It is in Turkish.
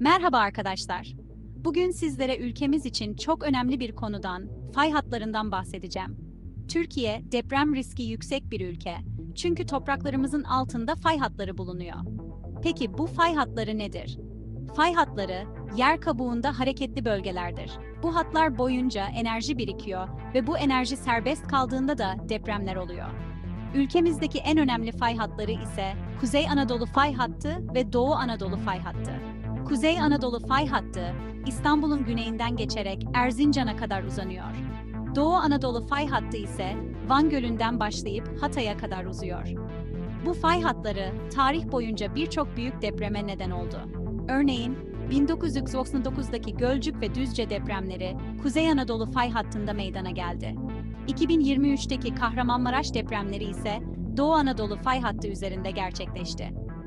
Merhaba arkadaşlar. Bugün sizlere ülkemiz için çok önemli bir konudan, fay hatlarından bahsedeceğim. Türkiye deprem riski yüksek bir ülke. Çünkü topraklarımızın altında fay hatları bulunuyor. Peki bu fay hatları nedir? Fay hatları yer kabuğunda hareketli bölgelerdir. Bu hatlar boyunca enerji birikiyor ve bu enerji serbest kaldığında da depremler oluyor. Ülkemizdeki en önemli fay hatları ise Kuzey Anadolu fay hattı ve Doğu Anadolu fay hattı. Kuzey Anadolu fay hattı İstanbul'un güneyinden geçerek Erzincan'a kadar uzanıyor. Doğu Anadolu fay hattı ise Van Gölü'nden başlayıp Hatay'a kadar uzuyor. Bu fay hatları tarih boyunca birçok büyük depreme neden oldu. Örneğin 1999'daki Gölcük ve Düzce depremleri Kuzey Anadolu fay hattında meydana geldi. 2023'teki Kahramanmaraş depremleri ise Doğu Anadolu fay hattı üzerinde gerçekleşti.